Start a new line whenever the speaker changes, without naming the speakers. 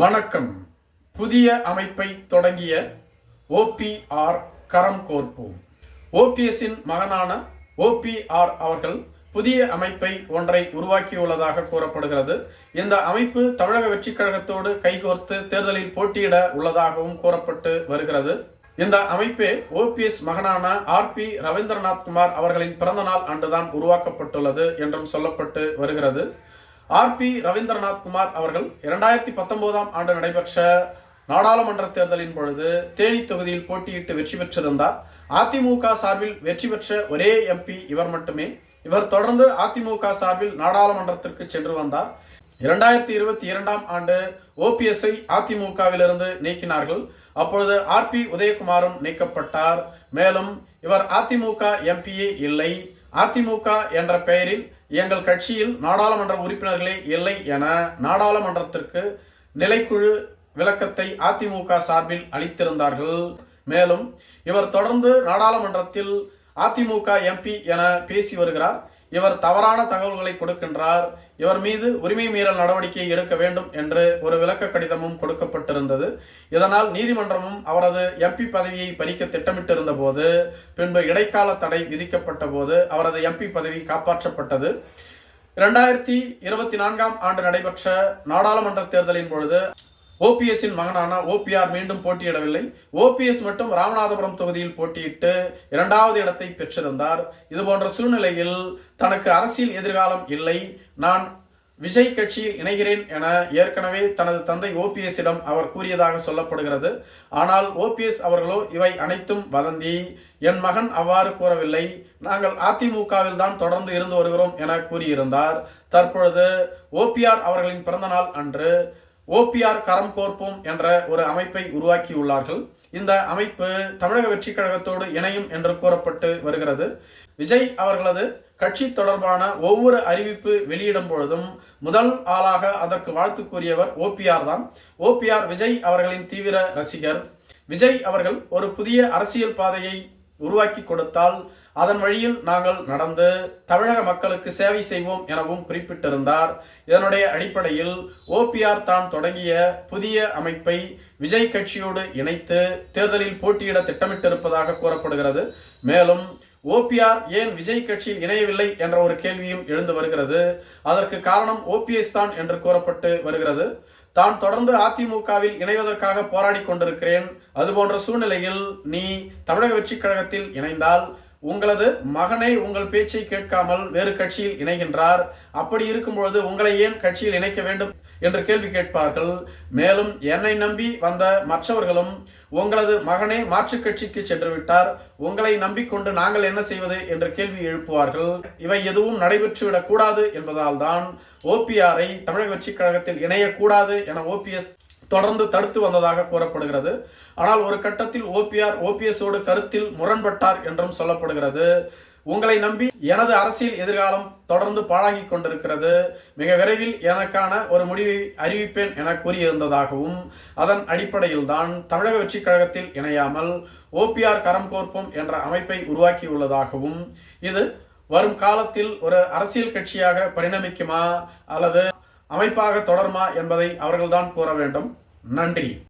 வணக்கம். புதிய அமைப்பை தொடங்கிய ஓபிஆர் கரம் கோர்ப்போம் ஓபிஎஸ்ஸின் மகனான ஓபிஆர் அவர்கள் புதிய அமைப்பை ஒன்றை உருவாக்கியுள்ளதாக கூறப்படுகிறது. இந்த அமைப்பு தமிழக வெற்றிக் கழகத்தோடு கைகோர்த்து தேர்தலில் போட்டியிட உள்ளதாகவும் கூறப்பட்டு வருகிறது. இந்த அமைப்பே ஓபிஎஸ் மகனான ஆர் பி ரவீந்திரநாத் குமார் அவர்களின் பிறந்தநாள் அன்றுதான் உருவாக்கப்பட்டுள்ளது என்றும் சொல்லப்பட்டு வருகிறது. ஆர் பி ரவீந்திரநாத் குமார் அவர்கள் இரண்டாயிரத்தி பத்தொன்பதாம் ஆண்டு நடைபெற்ற நாடாளுமன்ற தேர்தலின் பொழுது தேனி தொகுதியில் போட்டியிட்டு வெற்றி பெற்றிருந்தார். அதிமுக சார்பில் வெற்றி பெற்ற ஒரே எம்பி இவர் மட்டுமே. இவர் தொடர்ந்து அதிமுக சார்பில் நாடாளுமன்றத்திற்கு சென்று வந்தார். இரண்டாயிரத்தி இருபத்தி இரண்டாம் ஆண்டு ஓபிஎஸ்ஐ அதிமுகவிலிருந்து நீக்கினார்கள். அப்பொழுது ஆர் பி உதயகுமாரும் நீக்கப்பட்டார். மேலும் இவர் அதிமுக எம்பியே இல்லை. அதிமுக என்ற பெயரில் எங்கள் கட்சியில் நாடாளுமன்ற உறுப்பினர்களே இல்லை என நாடாளுமன்றத்திற்கு நிலைக்குழு விளக்கத்தை அதிமுக சார்பில் அளித்திருந்தார்கள். மேலும் இவர் தொடர்ந்து நாடாளுமன்றத்தில் அதிமுக எம்பி என பேசி வருகிறார். இவர் தவறான தகவல்களை கொடுக்கின்றார். இவர் மீது உரிமை மீறல் நடவடிக்கை எடுக்க வேண்டும் என்று ஒரு விளக்க கடிதமும் கொடுக்கப்பட்டிருந்தது. இதனால் நீதிமன்றமும் அவரது எம்பி பதவியை பறிக்க திட்டமிட்டிருந்த போது பின்பு இடைக்கால தடை விதிக்கப்பட்ட போது அவரது எம்பி பதவி காப்பாற்றப்பட்டது. இரண்டாயிரத்தி இருபத்தி நான்காம் ஆண்டு நடைபெற்ற நாடாளுமன்ற தேர்தலின் பொழுது ஓபிஎஸ்ஸின் மகனான ஓபிஆர் மீண்டும் போட்டியிடவில்லை. ஓபிஎஸ் மட்டும் ராமநாதபுரம் தொகுதியில் போட்டியிட்டு இரண்டாவது இடத்தை பெற்றிருந்தார். இது போன்ற சூழ்நிலையில் தனக்கு அரசியல் எதிர்காலம் இல்லை. நான் விஜய் கட்சியில் இணைகிறேன் என ஏற்கனவே தனது தந்தை ஓபிஎஸ்ஸிடம் அவர் கூறியதாக சொல்லப்படுகிறது. ஆனால் ஓபிஎஸ் அவர்களோ இவை அனைத்தும் வதந்தி. என் மகன் அவ்வாறு கூறவில்லை. நாங்கள் அதிமுகவில் தான் தொடர்ந்து இருந்து வருகிறோம் என கூறியிருந்தார். தற்பொழுது ஓபிஆர் அவர்களின் பிறந்தநாள் அன்று ஓபிஆர் கரம் கோர்ப்போம் என்ற ஒரு அமைப்பை உருவாக்கியுள்ளார்கள். இந்த அமைப்பு தமிழக வெற்றி கழகத்தோடு இணையும் என்று கூறப்பட்டு வருகிறது. விஜய் அவர்களது கட்சி தொடர்பான ஒவ்வொரு அறிவிப்பு வெளியிடும் பொழுதும் முதல் ஆளாக அதற்கு வாழ்த்து கூறியவர் ஓபிஆர் தான். ஓபிஆர் விஜய் அவர்களின் தீவிர ரசிகர். விஜய் அவர்கள் ஒரு புதிய அரசியல் பாதையை உருவாக்கி கொடுத்தால் அதன் வழியில் நாங்கள் நடந்து தமிழக மக்களுக்கு சேவை செய்வோம் எனவும் குறிப்பிட்டிருந்தார். இதனுடைய அடிப்படையில் ஓபிஆர் தான் தொடங்கிய புதிய அமைப்பை விஜய் கட்சியோடு இணைத்து தேர்தலில் போட்டியிட திட்டமிட்டிருப்பதாக கூறப்படுகிறது. மேலும் ஓபிஆர் ஏன் விஜய் கட்சியில் இணையவில்லை என்ற ஒரு கேள்வியும் எழுந்து வருகிறது. அதற்கு காரணம் ஓபிஎஸ் தான் என்று கூறப்பட்டு வருகிறது. தான் தொடர்ந்து அதிமுகவில் இணைவதற்காக போராடி கொண்டிருக்கிறேன். அதுபோன்ற சூழ்நிலையில் நீ தமிழக வெற்றி கழகத்தில் இணைந்தால் உங்களது மகனை உங்கள் பேச்சை கேட்காமல் வேறு கட்சியில் இணைகின்றார். அப்படி இருக்கும் பொழுது உங்களை ஏன் கட்சியில் இணைக்க வேண்டும்? என்று கேள்வி கேட்பார்கள். மேலும் என்னை நம்பி வந்த மற்றவர்களும் உங்களது மகனே மாற்றுக் கட்சிக்கு சென்று விட்டார் உங்களை நம்பிக்கொண்டு நாங்கள் என்ன செய்வது? என்று கேள்வி எழுப்புவார்கள். இவை எதுவும் நடைபெற்றுவிடக் கூடாது என்பதால் தான் ஓபிஆரை தமிழக வெற்றி கழகத்தில் இணையக்கூடாது என ஓபிஎஸ் தொடர்ந்து தடுத்து வந்ததாக கூறப்படுகிறது. ஆனால் ஒரு கட்டத்தில் ஓபிஆர் ஓபிஎஸோடு கருத்தில் முரண்பட்டார் என்றும் சொல்லப்படுகிறது. உங்களை நம்பி எனது அரசியல் எதிர்காலம் தொடர்ந்து பாழாகி கொண்டிருக்கிறது. மிக விரைவில் எனக்கான ஒரு முடிவை அறிவிப்பேன் என கூறியிருந்ததாகவும் அதன் அடிப்படையில் தான் தமிழக வெற்றிக் கழகத்தில் இணையாமல் ஓபிஆர் கரம் கோர்ப்போம் என்ற அமைப்பை உருவாக்கியுள்ளதாகவும் இது வரும் காலத்தில் ஒரு அரசியல் கட்சியாக பரிணமிக்குமா அல்லது அமைப்பாக தொடருமா என்பதை அவர்கள்தான் கூற வேண்டும். நன்றி.